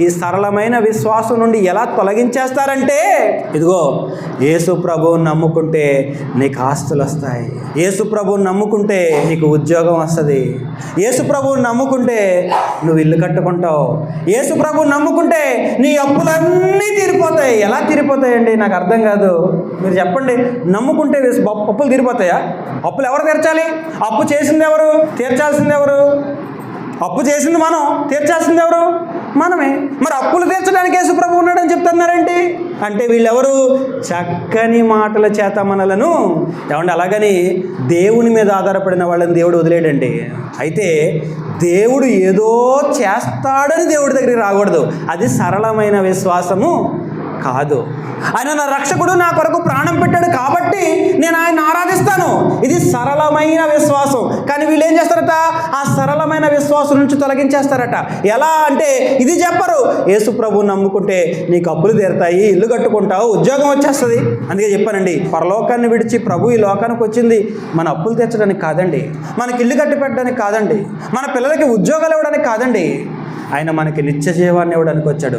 ఈ సరళమైన విశ్వాసం నుండి ఎలా తొలగించేస్తారంటే ఇదిగో యేసు ప్రభువుని నమ్ముకుంటే నీకు ఆస్తులు వస్తాయి. యేసు ప్రభువుని నమ్ముకుంటే నీకు ఉద్యోగం వస్తుంది. యేసు ప్రభువుని నమ్ముకుంటే నువ్వు ఇల్లు కట్టుకుంటావు. యేసు ప్రభువుని నమ్ముకుంటే నీ అప్పులన్నీ తీరిపోతాయి. ఎలా తీరిపోతాయండి? నాకు అర్థం కాదు. మీరు చెప్పండి. నమ్ముకుంటే అప్పులు తీరిపోతాయా? అప్పులు ఎవరు తీర్చాలి? అప్పు చేసింది ఎవరు? తీర్చాల్సింది ఎవరు? అప్పు చేసింది మనం తీర్చాల్సింది ఎవరు? మనమే. మరి అప్పులు తీర్చడానికి యేసుప్రభు ఉన్నాడని చెప్తున్నారేంటి? అంటే వీళ్ళెవరు? చక్కని మాటల చేత మనలను ఏమంటే అలాగని దేవుని మీద ఆధారపడిన వాళ్ళని దేవుడు వదిలేడండి. అయితే దేవుడు ఏదో చేస్తాడని దేవుడి దగ్గరికి రాకూడదు. అది సరళమైన విశ్వాసము కాదు. ఆయన నా రక్షకుడు నా కొరకు ప్రాణం పెట్టాడు కాబట్టి నేను ఆయన ఆరాధిస్తాను. ఇది సరళమైన విశ్వాసం. కానీ వీళ్ళు ఏం చేస్తారట? ఆ సరళమైన విశ్వాసం నుంచి తొలగించేస్తారట. ఎలా అంటే ఇది చెప్పరు. యేసు ప్రభు నమ్ముకుంటే నీకు అప్పులు తీరుతాయి ఇల్లు కట్టుకుంటావు ఉద్యోగం వచ్చేస్తుంది. అందుకే చెప్పానండి పరలోకాన్ని విడిచి ప్రభు ఈ లోకానికి వచ్చింది. మన అప్పులు తీర్చడానికి కాదండి. మనకి ఇల్లు కట్టి పెట్టడానికి కాదండి. మన పిల్లలకి ఉద్యోగాలు ఇవ్వడానికి కాదండి. ఆయన మనకి నిత్య జీవాన్ని ఇవ్వడానికి వచ్చాడు.